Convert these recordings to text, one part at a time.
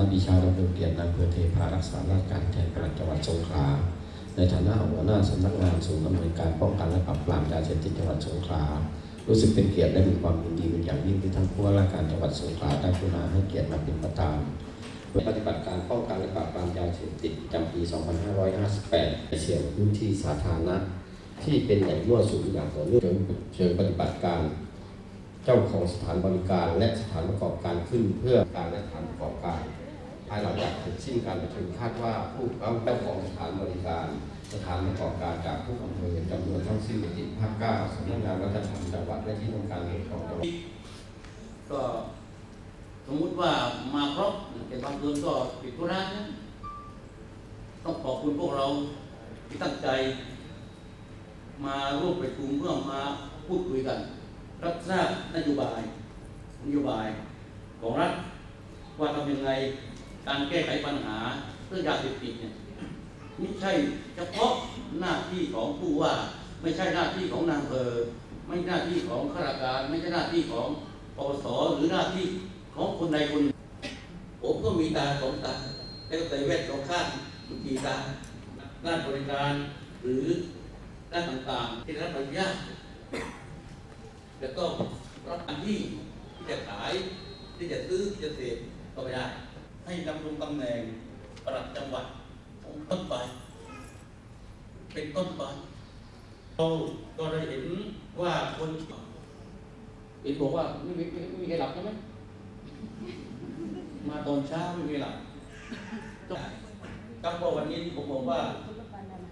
นายบิชาดำเนินเกียรตินายอำเภอเทพารักษาราชการแทนปลัดจังหวัดสงขลา ในฐานะหัวหน้าสำนักงานศูนย์อำนวยการป้องกันและปราบปรามยาเสพติดจังหวัดสงขลา รู้สึกเป็นเกียรติและมีความยินดีเป็นอย่างยิ่งที่ท่านผู้ว่าราชการจังหวัดสงขลาได้กรุณาให้เกียรติมาเป็นประธานปฏิบัติการป้องกันและปราบปรามยาเสพติดประจำปี 2558ในเชิงพื้นที่สาธารณะ ที่เป็นแหล่งมั่วสุมอย่างต่อเนื่องเชิงปฏิบัติการเจ้าของสถานบริการและสถานประกอบการขึ้นเพื่อการและสถานประกอบการ ภายหลังจากเสร็จสิ้นการประชุมคาดว่าผู้เอาเจ้าของสถานบริการ สถานประกอบการจากทุกอำเภอจำนวนทั้งสิ้นติดภาคเก้าสำนักงานวัฒนธรรมจังหวัดและที่ทำการเงินของจังหวัดก็สมมุติว่ามาครบแต่บางเดือนก็ปิดธุระนะต้องขอบคุณพวกเราที่ตั้งใจ มาร่วมประชุมเพื่อมาพูดคุยกัน รับทราบนโยบายนโยบายของรัฐว่าทำยังไง การแก้ไขปัญหาเรื่องยาเสพติดเนี่ยไม่ใช่เฉพาะหน้าที่ของผู้ว่า ไม่ใช่หน้าที่ของนางอำเภอไม่ใช่หน้าที่ของข้าราชการ ไม่ใช่หน้าที่ของปปสหรือหน้าที่ของคนใดคนผมก็มีตาสองตาแล้วก็ใส่แว่นสองข้างบางทีตาด้านบริการหรือด้านต่างๆ ที่รับอนุญาตแล้วก็รับอันที่ที่จะขายที่จะซื้อที่จะเสพก็ไม่ได้ ให้ดำรงตำแหน่งปลัดจังหวัดของต้นไป เป็นต้นไปเราก็ได้เห็นว่าคนเห็นบอกว่าไม่มีไม่มีใครหลับใช่ไหมมาตอนเช้าไม่มีหลับก็บอกวันนี้ผมบอกว่า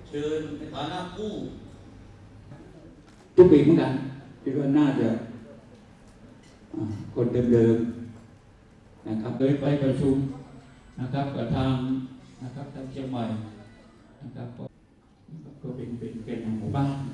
เชิญในฐานะผู้ทุกปีเหมือนกันคิดว่าน่าจะคนเดิมๆนะครับโดยไปประชุม นะครับกับทางนะครับทางเชียงใหม่นะครับก็ก็เป็นเป็นเป็นหมู่บ้าน